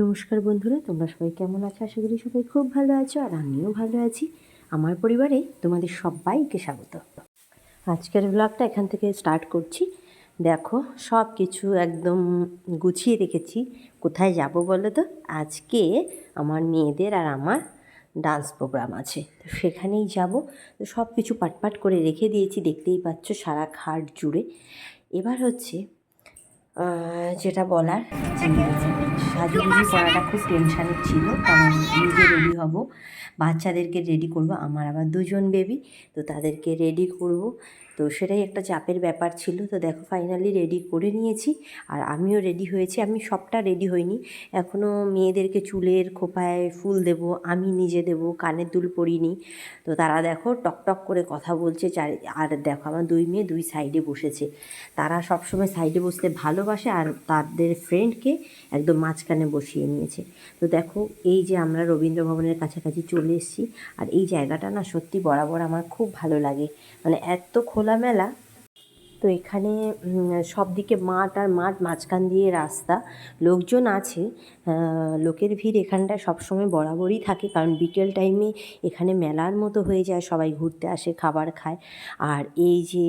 নমস্কার বন্ধুরা, তোমরা সবাই কেমন আছো? আশা করি সবাই খুব ভালো আছো আর আমিও ভালো আছি। আমার পরিবারে তোমাদের সবাইকে স্বাগত। আজকের ব্লগটা এখান থেকে স্টার্ট করছি। দেখো সব কিছু একদম গুছিয়ে রেখেছি। কোথায় যাব বলো তো? আজকে আমার মেয়েদের আর আমার ডান্স প্রোগ্রাম আছে। তো সেখানেই যাব। তো সব কিছু পাটপাট করে রেখে দিয়েছি, দেখতেই পাচ্ছ সারা খাট জুড়ে। এবার হচ্ছে যেটা বলার, সাজুগুজু করাটা খুব টেনশানের ছিল, কারণ নিজে রেডি হব। বাচ্চাদেরকে রেডি করব, আমার আবার দুজন বেবি তো তাদেরকে রেডি করব। তো সেটাই একটা চাপের ব্যাপার ছিল। তো দেখো ফাইনালি রেডি করে নিয়েছি। আর আমিও রেডি হয়েছি। আমি সবটা রেডি হইনি। এখনও মেয়েদেরকে চুলের খোপায় ফুল দেব, আমি নিজে দেব কানের দুল পরিনি। তো তারা দেখো টক টক করে কথা বলছে চারি, আর দেখো আমার দুই মেয়ে দুই সাইডে বসেছে। তারা সবসময় সাইডে বসতে ভালোবাসে আর তাদের ফ্রেন্ডকে একদম মাঝখানে বসিয়ে নিয়েছে। তো দেখো এই যে আমরা রবীন্দ্র ভবনের কাছাকাছি চলে এসেছি। আর এই জায়গাটা না সত্যি বরাবর আমার খুব ভালো লাগে। মানে এত খোলামেলা তো এখানে সব দিকে মাঠ আর মাঠ মাঝখান দিয়ে রাস্তা। লোকজন আছে লোকের ভিড় এখানটায় সবসময় বরাবরই থাকে কারণ বিকেল টাইমে এখানে মেলার মতো হয়ে যায় সবাই ঘুরতে আসে খাবার খায়। আর এই যে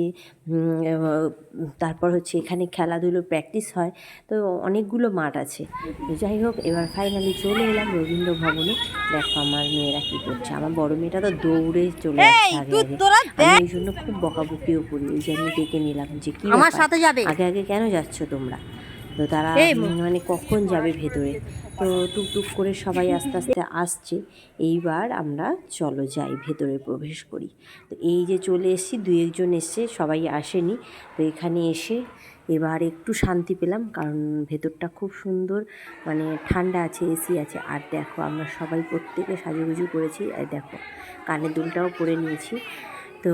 তারপর হচ্ছে এখানে খেলাধুলো প্র্যাকটিস হয় তো অনেকগুলো মাঠ আছে। তো যাই হোক এবার ফাইনালি চলে এলাম রবীন্দ্র ভবনে দেখো আমার মেয়েরা কী করছে। আমার বড় মেয়েটা তো দৌড়ে চলে আসছে আগে আগে। আমি এই জন্য খুব বকাবকিও করি এই যে আমি ডেকে নিলাম। যে কি আমার সাথে যাবে। আগে আগে কেন যাচ্ছ তোমরা? তো তারা মানে কখন যাবে ভেতরে? তো টুকটুক করে সবাই আস্তে আস্তে আসছে। এইবার আমরা চলো যাই ভেতরে প্রবেশ করি। তো এই যে চলে এসেছি দুই একজন এসছে সবাই আসেনি। তো এখানে এসে এবার একটু শান্তি পেলাম কারণ ভেতরটা খুব সুন্দর মানে ঠান্ডা আছে এসি আছে। আর দেখো আমরা সবাই প্রত্যেকে সাজুগুজু করেছি। আর দেখো কানের দুলটাও পরে নিয়েছি। তো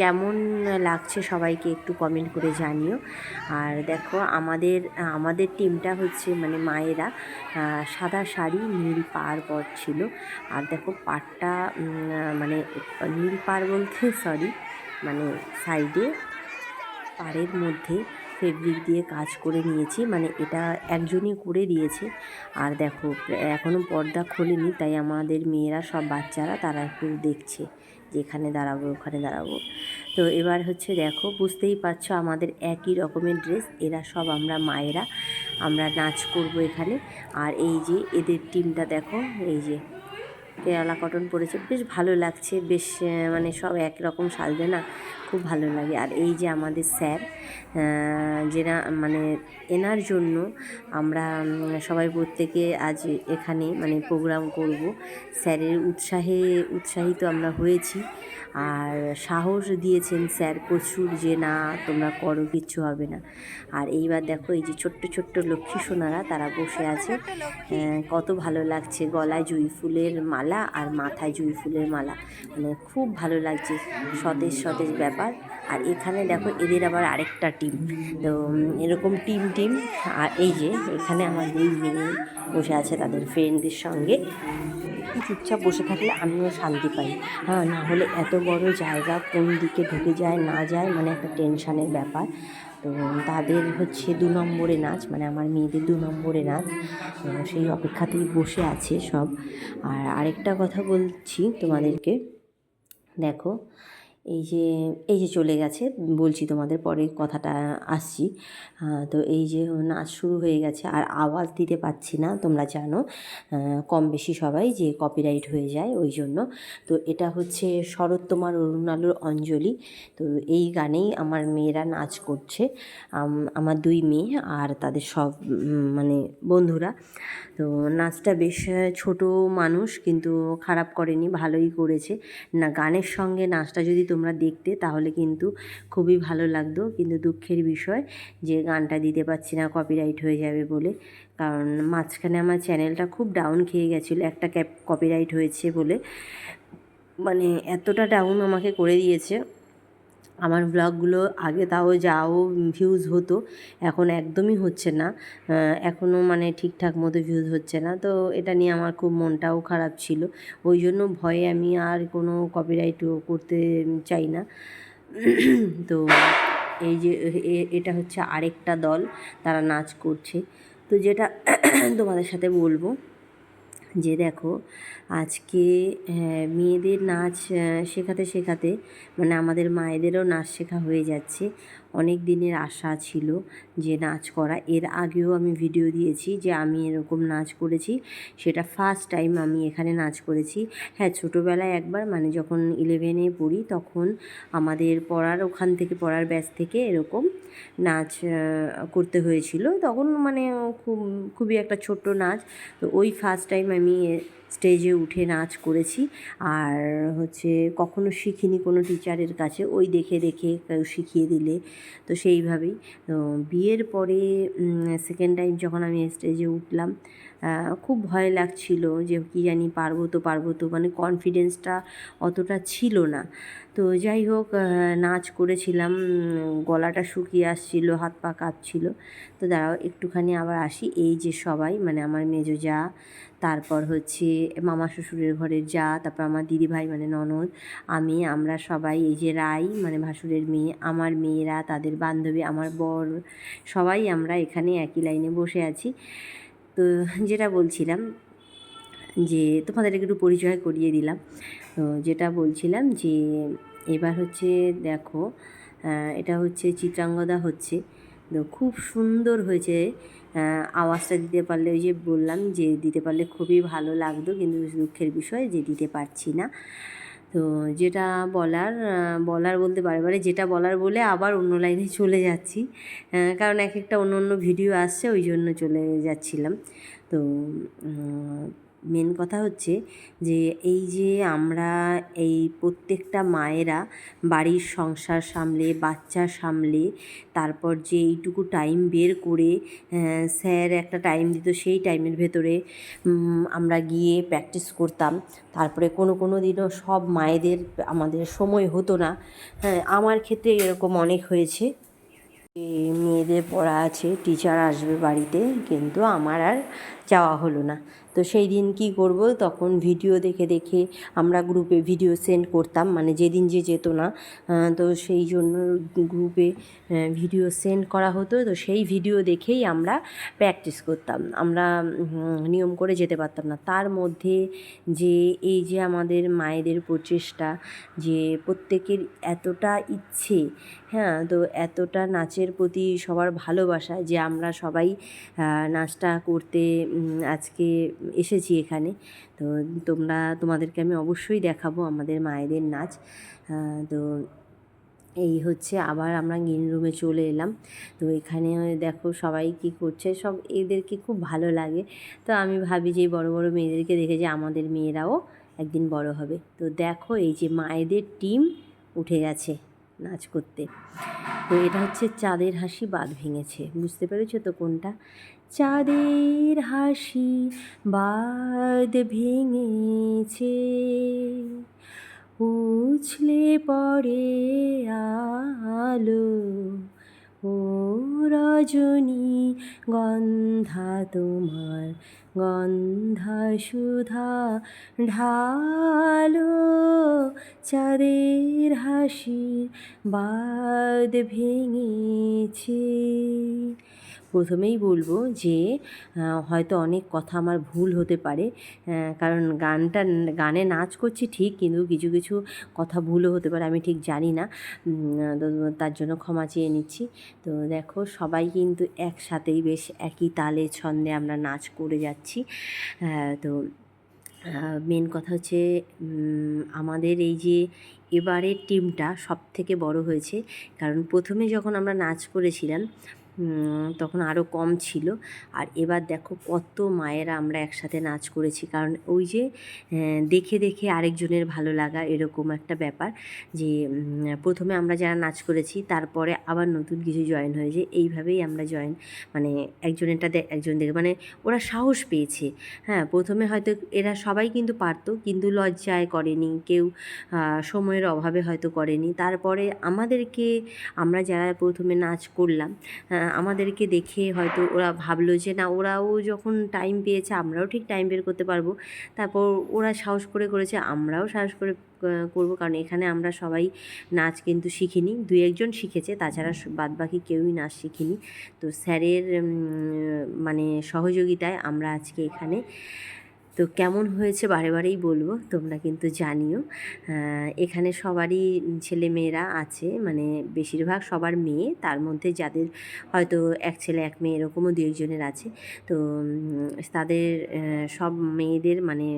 কেমন লাগছে সবাইকে একটু কমেন্ট করে জানিও। আর দেখো, আমাদের আমাদের টিমটা হচ্ছে মানে মায়েরা সাদা শাড়ি নীল পাড় ছিল। আর দেখো, পাটটা মানে নীল পার বলতে সরি মানে সাইডে পাড়ের মধ্যে ফেব্রিক দিয়ে কাজ করে নিয়েছি। মানে এটা একজনই করে দিয়েছে। আর দেখো এখনও পর্দা খোলেনি, তাই আমাদের মেয়েরা সব বাচ্চারা তারা একটু দেখছে যে এখানে দাঁড়াবো, ওখানে দাঁড়াবো। তো এবার হচ্ছে দেখো, বুঝতেই পারছ আমাদের একই রকমের ড্রেস, এরা সব আমরা মায়েরা, আমরা নাচ করব এখানে। আর এই যে এদের টিমটা দেখো, এই যে কেরালা কটন পরেছে, বেশ ভালো লাগছে, বেশ মানে সব একরকম সাজবে না, খুব ভালো লাগে। আর এই যে আমাদের স্যার যেটা মানে এনার জন্য আমরা সবাই প্রত্যেকে আজ এখানে মানে প্রোগ্রাম করব। স্যারের উৎসাহে, উৎসাহিত আমরা হয়েছি। আর সাহস দিয়েছেন স্যার, প্রচুর যে না, তোমরা করো, কিচ্ছু হবে না। আর এইবার দেখো, এই যে ছোট্ট ছোট্ট লক্ষ্মী সোনারা, তারা বসে আছে। কত ভালো লাগছে, গলায় জুঁই ফুলের মালা আর মাথায় জুঁই ফুলের মালা। মানে খুব ভালো লাগছে, সতেজ সতেজ ব্যাপার। আর এখানে দেখো, এদের আবার আরেকটা টিম। তো এরকম টিম টিম। আর এই যে, এখানে আমার দুই মেয়ে বসে আছে তাদের ফ্রেন্ডদের সঙ্গে। চুপচাপ বসে থাকলে আমিও শান্তি পাই। হ্যাঁ না হলে এত বড় জায়গা কোন দিকে ঢুকে যায়, না যায় মানে একটা টেনশানের ব্যাপার। তো তাদের হচ্ছে দু নম্বরে নাচ মানে আমার মেয়েদের দু নম্বরে নাচ। সেই অপেক্ষাতেই বসে আছে সব। আর আরেকটা কথা বলছি তোমাদেরকে। দেখো এই যে এই যে চলে গেছে, বলছি তোমাদের পরে কথাটা আসছি। তো এই যে নাচ শুরু হয়ে গেছে, আর আওয়াজ দিতে পাচ্ছি না, তোমরা জানো। কম বেশি সবাই যে কপিরাইট হয়ে যায়, ওই জন্য। তো এটা হচ্ছে শরৎ তোমার অরুণ আলোর অঞ্জলি। তো এই গানেই আমার মেয়েরা নাচ করছে। আমার দুই মেয়ে আর তাদের সব মানে বন্ধুরা। তো নাচটা বেশ ছোট মানুষ কিন্তু খারাপ করেনি, ভালোই করেছে। না, গানের সঙ্গে নাচটা যদি তোমরা দেখতে তাহলে কিন্তু খুবই ভালো লাগতো। কিন্তু দুঃখের বিষয় যে গানটা দিতে পারছি না কপিরাইট হয়ে যাবে বলে। কারণ মাঝখানে আমার চ্যানেলটা খুব ডাউন খেয়ে গেছিল, একটা ক্যাপ কপিরাইট হয়েছে বলে। মানে এতটা ডাউন আমাকে করে দিয়েছে। আমার ব্লগগুলো আগে তাও যাও ভিউজ হতো, এখন একদমই হচ্ছে না। এখনও মানে ঠিকঠাক মতো ভিউজ হচ্ছে না। তো এটা নিয়ে আমার খুব মনটাও খারাপ ছিল। ওই জন্য ভয়ে আমি আর কোনো কপিরাইট করতে চাই না। তো এই যে এটা হচ্ছে আরেকটা দল, তারা নাচ করছে। তো যেটা তোমাদের সাথে বলব যে দেখো আজকে আহ, মেয়েদের নাচ শেখাতে শেখাতে মানে আমাদের মায়েদেরও নাচ শেখা হয়ে যাচ্ছে। অনেক দিনের আশা ছিল যে নাচ করা। এর আগেও আমি ভিডিও দিয়েছি যে আমি এরকম নাচ করেছি। সেটা ফার্স্ট টাইম আমি এখানে নাচ করেছি। হ্যাঁ ছোটোবেলায় একবার মানে যখন ইলেভেনে পড়ি তখন আমাদের পড়ার ওখান থেকে পড়ার ব্যাচ থেকে এরকম নাচ করতে হয়েছিল। তখন মানে খুব খুবই একটা ছোট্ট নাচ। তো ওই ফার্স্ট টাইম আমি স্টেজে উঠে নাচ করেছি। আর হচ্ছে কখনো শিখিনি কোনো টিচারের কাছে, ওই দেখে দেখে শিখিয়ে দিলে। তো সেইভাবেই। তো বিয়ের পরে সেকেন্ড টাইম যখন আমি স্টেজে উঠলাম খুব ভয় লাগছিল যে কী জানি পারব তো পারব তো মানে কনফিডেন্সটা অতটা ছিল না। তো যাই হোক নাচ করেছিলাম গলাটা শুকিয়ে আসছিল, হাত পা কাঁপছিল। তো দাঁড়াও, একটুখানি আবার আসি। এই যে সবাই মানে আমার মেজো যা, তারপর হচ্ছে মামা শ্বশুরের ঘরের যা, তারপর আমার দিদিভাই মানে ননদ, আমি, আমরা সবাই, এই যে রাই মানে ভাসুরের মেয়ে, আমার মেয়েরা, তাদের বান্ধবী, আমার বর, সবাই আমরা এখানে একই লাইনে বসে আছি। তো যেটা বলছিলাম যে তোমাদের একটু পরিচয় করিয়ে দিলাম। তো যেটা বলছিলাম যে এবার হচ্ছে দেখো এটা হচ্ছে চিত্রাঙ্গদা হচ্ছে। তো খুব সুন্দর হয়েছে আওয়াজটা দিতে পারলে, ওই যে বললাম যে দিতে পারলে খুবই ভালো লাগতো, কিন্তু দুঃখের বিষয় যে দিতে পারছি না। তো যেটা বলার বলার বলতে বারে বারে যেটা বলার বলে আবার অন্য লাইনে চলে যাচ্ছি। কারণ এক একটা অন্য অন্য ভিডিও আসছে, ওই জন্য চলে যাচ্ছিলাম। তো মেন কথা হচ্ছে যে, এই যে আমরা এই প্রত্যেকটা মায়েরা বাড়ির সংসার সামলে, বাচ্চা সামলে, তারপর যে এইটুকু টাইম বের করে স্যার একটা টাইম দিত সেই টাইমের ভেতরে আমরা গিয়ে প্র্যাকটিস করতাম। তারপরে কোনো কোনো দিনও সব মায়েদের আমাদের সময় হতো না। হ্যাঁ আমার ক্ষেত্রে এরকম অনেক হয়েছে। মেয়েদের পড়া আছে টিচার আসবে বাড়িতে, কিন্তু আমার আর যাওয়া হলো না। তো সেই দিন কি করব? তখন ভিডিও দেখে দেখে আমরা গ্রুপে ভিডিও সেন্ড করতাম। মানে যেদিন যে যেত না তো সেই জন্য গ্রুপে ভিডিও সেন্ড করা হতো। তো সেই ভিডিও দেখেই আমরা প্র্যাকটিস করতাম। আমরা নিয়ম করে যেতে পারতাম না। তার মধ্যে যে, এই যে আমাদের মায়েদের প্রচেষ্টা, যে প্রত্যেকের এতটা ইচ্ছে হ্যাঁ তো এতটা নাচের প্রতি সবার ভালোবাসা যে আমরা সবাই নাচটা করতে আজকে এসেছি এখানে। তো তোমরা, তোমাদেরকে আমি অবশ্যই দেখাবো আমাদের মায়েদের নাচ। তো এই হচ্ছে আবার আমরা গ্রিন রুমে চলে এলাম। তো এখানে দেখো সবাই কি করছে, সব এদেরকে খুব ভালো লাগে। তো আমি ভাবি যে, বড় বড় মেয়েদেরকে দেখে যে, আমাদের মেয়েরাও একদিন বড় হবে। তো দেখো এই যে মায়েদের টিম উঠে গেছে নাচ করতে। তো এটা হচ্ছে চাঁদের হাসি বাদ ভেঙেছে। বুঝতে পেরেছ তো কোনটা? চাঁদের হাসি বাদ ভেঙেছে। উছলে পড়ে আলো ও রজনী গন্ধা তোমার, গন্ধা সুধা ঢালো। চাঁদের হাসি বাদ ভেঙেছে। প্রথমেই বলব যে হয়তো অনেক কথা আমার ভুল হতে পারে কারণ গানটা, গানে নাচ করছি ঠিক, কিন্তু কিছু কিছু কথা ভুলও হতে পারে, আমি ঠিক জানি না। তার জন্য ক্ষমা চেয়ে নিচ্ছি। তো দেখো, সবাই কিন্তু একসাথেই বেশ একই তালে ছন্দে আমরা নাচ করে যাচ্ছি। তো মেন কথা হচ্ছে আমাদের এই যে এবারের টিমটা সব থেকে বড় হয়েছে। কারণ প্রথমে যখন আমরা নাচ করেছিলাম তখন আরও কম ছিল। আর এবার দেখো কত মায়েরা আমরা একসাথে নাচ করেছি। কারণ ওই যে দেখে দেখে আরেকজনের ভালো লাগা এরকম একটা ব্যাপার যে প্রথমে আমরা যারা নাচ করেছি, তারপরে আবার নতুন কিছু জয়েন হয়েছে। এইভাবেই আমরা জয়েন মানে একজনেরটা একজন দেখে মানে ওরা সাহস পেয়েছে। হ্যাঁ প্রথমে হয়তো এরা সবাই কিন্তু পারতো, কিন্তু লজ্জায় করেনি। কেউ সময়ের অভাবে হয়তো করেনি। তারপরে আমাদেরকে, আমরা যারা প্রথমে নাচ করলাম আমাদেরকে দেখে হয়তো ওরা ভাবলো যে, না, ওরাও যখন টাইম পেয়েছে, আমরাও ঠিক টাইম বের করতে পারব। তারপর ওরা সাহস করে করেছে, আমরাও সাহস করে করব। কারণ এখানে আমরা সবাই নাচ কিন্তু শিখিনি দু একজন শিখেছে, তাছাড়া বাদ বাকি কেউই নাচ শিখিনি। তো স্যারের মানে সহযোগিতায় আমরা আজকে এখানে তো কেমন হয়েছে বারে বারেই বলব, তোমরা কিন্তু জানিও। এখানে সবারই ছেলে মেয়েরা আছে মানে বেশিরভাগ সবার মেয়ে, তার মধ্যে যাদের হয়তো এক ছেলে, এক মেয়ে এরকমও দু একজনের আছে। তো তাদের সব মেয়েদের মানে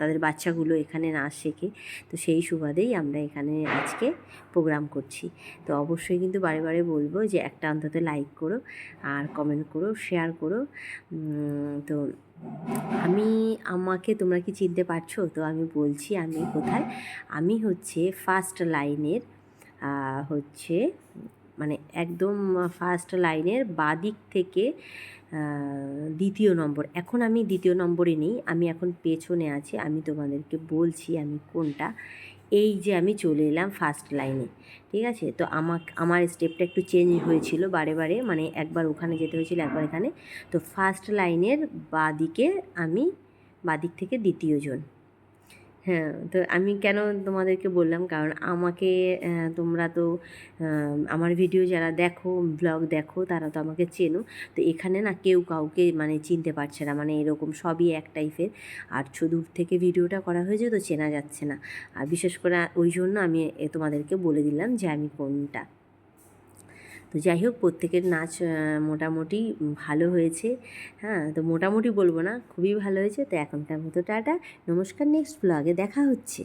তাদের বাচ্চাগুলো এখানে নাচ শেখে, তো সেই সুবাদেই আমরা এখানে আজকে প্রোগ্রাম করছি। তো অবশ্যই কিন্তু বারে বারে বলব যে একটা অন্তত লাইক করো, আর কমেন্ট করো, শেয়ার করো। তো আমি, আমাকে তোমরা কি চিনতে পারছ? তো আমি বলছি, আমি কোথায়? আমি হচ্ছে ফার্স্ট লাইনের হচ্ছে মানে একদম ফার্স্ট লাইনের বাদিক থেকে দ্বিতীয় নম্বর। এখন আমি দ্বিতীয় নম্বরে নেই, আমি এখন পেছনে আছি। আমি তোমাদেরকে বলছি আমি কোনটা। এই যে আমি চলে এলাম ফার্স্ট লাইনে ঠিক আছে? তো আমার আমার স্টেপটা একটু চেঞ্জ হয়েছিল বারে বারে মানে একবার ওখানে যেতে হয়েছিল, একবার এখানে। তো ফার্স্ট লাইনের বাদিকে আমি বাদিক থেকে দ্বিতীয়জন হ্যাঁ তো আমি কেন তোমাদেরকে বললাম? কারণ আমাকে তোমরা তো আমার ভিডিও যারা দেখো ব্লগ দেখো, তারা তো আমাকে চেনো। তো এখানে না কেউ কাউকে মানে চিনতে পারছে না মানে এরকম সবই এক টাইপের আর দূর থেকে ভিডিওটা করা হয়েছে তো চেনা যাচ্ছে না। আর বিশেষ করে ওই জন্য আমি তোমাদেরকে বলে দিলাম যে আমি কোনটা। তো যাই হোক, প্রত্যেকের নাচ মোটামুটি ভালো হয়েছে। হ্যাঁ তো মোটামুটি বলব না, খুবই ভালো হয়েছে। তো এখনকার মতো টাটা। নমস্কার নেক্সট ব্লগে দেখা হচ্ছে।